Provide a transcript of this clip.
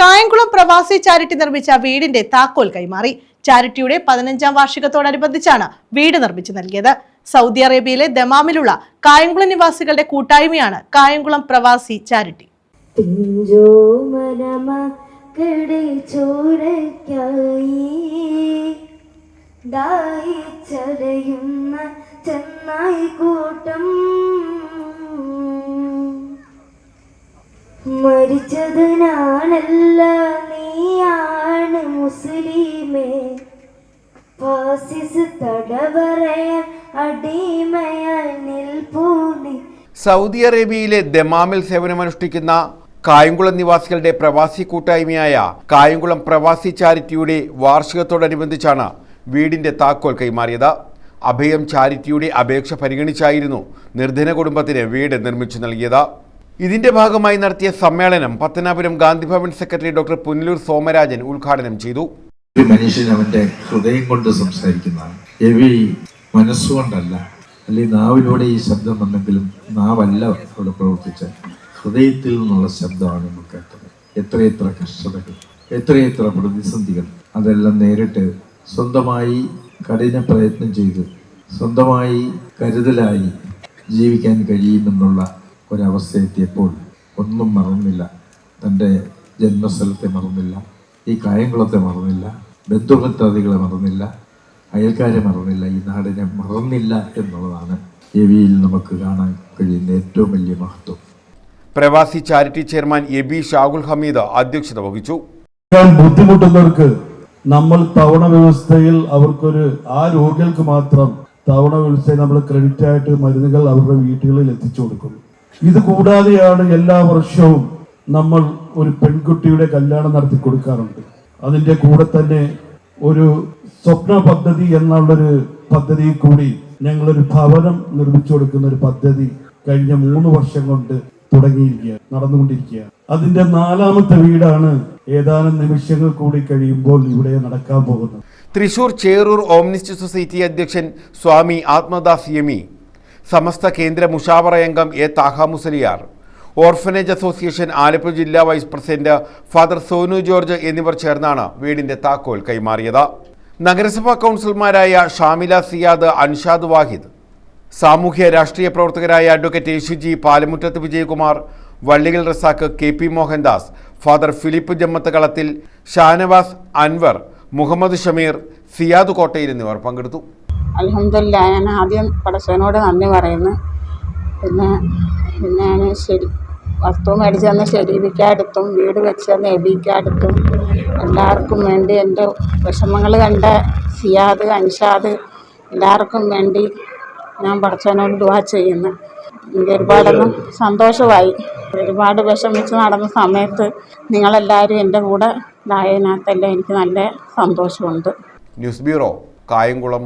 കായംകുളം പ്രവാസി ചാരിറ്റി നിർമ്മിച്ച വീടിന്റെ താക്കോൽ കൈമാറി. ചാരിറ്റിയുടെ പതിനഞ്ചാം വാർഷികത്തോടനുബന്ധിച്ചാണ് വീട് നിർമ്മിച്ചു നൽകിയത്. സൗദി അറേബ്യയിലെ ദമാമിലുള്ള കായംകുളം നിവാസികളുടെ കൂട്ടായ്മയാണ് കായംകുളം പ്രവാസി ചാരിറ്റി. ചെന്നായി കൂട്ടം മരിച്ചത് ഞാനല്ല നീയാണ് മുസ്ലിമേ. സൗദി അറേബ്യയിലെ ദമാമിൽ സേവനമനുഷ്ഠിക്കുന്ന കായംകുളം നിവാസികളുടെ പ്രവാസി കൂട്ടായ്മയായ കായംകുളം പ്രവാസി ചാരിറ്റിയുടെ വാർഷികത്തോടനുബന്ധിച്ചാണ് വീടിന്റെ താക്കോൽ കൈമാറിയത്. അഭയം ചാരിറ്റിയുടെ അപേക്ഷ പരിഗണിച്ചായിരുന്നു നിർധന കുടുംബത്തിന് വീട് നിർമ്മിച്ചു നൽകിയത്. ഇതിന്റെ ഭാഗമായി നടത്തിയ സമ്മേളനം പത്തനാപുരം ഗാന്ധിഭവൻ സെക്രട്ടറി ഡോക്ടർ പുനലൂർ സോമരാജൻ ഉദ്ഘാടനം ചെയ്തു. ഒരു മനുഷ്യൻ അവന്റെ ഹൃദയം കൊണ്ട് സംസാരിക്കുന്നതാണ്. മനസ്സുകൊണ്ടല്ല അല്ലെങ്കിൽ നാവിലൂടെ ഈ ശബ്ദം വന്നെങ്കിലും നാവല്ല അവിടെ പ്രവർത്തിച്ച ഹൃദയത്തിൽ നിന്നുള്ള ശബ്ദമാണ് നമ്മൾ കേട്ടത്. എത്രയെത്ര കഷ്ടതകൾ എത്രയെത്ര പ്രതിസന്ധികൾ അതെല്ലാം നേരിട്ട് സ്വന്തമായി കഠിന പ്രയത്നം ചെയ്ത് സ്വന്തമായി കരുതലായി ജീവിക്കാൻ കഴിയുമെന്നുള്ള ഒരവസ്ഥ എത്തിയപ്പോൾ ഒന്നും മറന്നില്ല. തന്റെ ജന്മസ്ഥലത്തെ മറന്നില്ല. ഈ കായംകുളത്തെ മറന്നില്ല. ബന്ധുമിത്രാദികളെ മറന്നില്ല. അയൽക്കാരെ മറന്നില്ല. ഈ നാടിനെ മറന്നില്ല എന്നുള്ളതാണ് എവിയിൽ നമുക്ക് കാണാൻ കഴിയുന്ന ഏറ്റവും വലിയ മഹത്വം. Pravasi charity chairman A B Shahul Hameed അധ്യക്ഷത വഹിച്ചു. ബുദ്ധിമുട്ടുന്നവർക്ക് നമ്മൾ തവണ വ്യവസ്ഥയിൽ അവർക്കൊരു ആ രോഗികൾക്ക് മാത്രം തവണ വ്യവസ്ഥയിൽ നമ്മൾ ക്രെഡിറ്റ് ആയിട്ട് മരുന്നുകൾ അവരുടെ വീടുകളിൽ എത്തിച്ചു കൊടുക്കുന്നു. ഇത് കൂടാതെയാണ് എല്ലാ വർഷവും നമ്മൾ ഒരു പെൺകുട്ടിയുടെ കല്യാണം നടത്തി കൊടുക്കാറുണ്ട്. അതിന്റെ കൂടെ തന്നെ ഒരു സ്വപ്ന പദ്ധതി എന്നുള്ളൊരു പദ്ധതി കൂടി ഞങ്ങളൊരു ഭവനം നിർമ്മിച്ചു കൊടുക്കുന്ന ഒരു പദ്ധതി കഴിഞ്ഞ മൂന്ന് വർഷം കൊണ്ട് തുടങ്ങിയിരിക്കുക നടന്നുകൊണ്ടിരിക്കുക അതിന്റെ നാലാമത്തെ വീടാണ് ഏതാനും നിമിഷങ്ങൾ കൂടി കഴിയുമ്പോൾ ഇവിടെ നടക്കാൻ പോകുന്നത്. തൃശൂർ ചേറൂർ ഓംനിസ്റ്റ് സൊസൈറ്റി അധ്യക്ഷൻ സ്വാമി ആത്മദാസ് യമി സമസ്ത കേന്ദ്ര മുഷാവറ അംഗം A Thaha Musliyar orphanage association Alappuzha ജില്ലാ vice president father Sonu George എന്നിവർ ചേർന്നാണ് വീടിന്റെ താക്കോൽ കൈമാറിയത്. നഗരസഭാ കൗൺസിലർമാരായ ഷാമില സിയാദ് അൻഷാദ് വാഹിദ് സാമൂഹ്യ രാഷ്ട്രീയ പ്രവർത്തകരായ advocate Yeshuji പാലമുറ്റത്ത് Vijayakumar വള്ളികൾ Razak K P Mohandas father Philip Jammathu Kalathil Shanavas Anwar Muhammad Shameer Siyad കോട്ടയിൽ എന്നിവർ പങ്കെടുത്തു. അലഹമില്ല ഞാൻ ആദ്യം പടച്ചവനോട് നന്ദി പറയുന്നു. പിന്നെ പിന്നെ ഞാൻ ശരി വസ്തു മേടിച്ച് തന്ന ഷെരീബിക്കടുത്തും വീട് വെച്ച് തന്ന എബിക്കടുത്തും എല്ലാവർക്കും വേണ്ടി എന്റെ വിഷമങ്ങൾ കണ്ട സിയാദ് അൻഷാദ് എല്ലാവർക്കും വേണ്ടി ഞാൻ പടച്ചവനോട് ദുവാ ചെയ്യുന്നു. എനിക്ക് ഒരുപാടൊന്നും സന്തോഷമായി. ഒരുപാട് വിഷമിച്ച് നടന്ന സമയത്ത് നിങ്ങളെല്ലാവരും എന്റെ കൂടെ ഇതായതിനകത്തെല്ലാം എനിക്ക് നല്ല സന്തോഷമുണ്ട്. News bureau Kayamkulam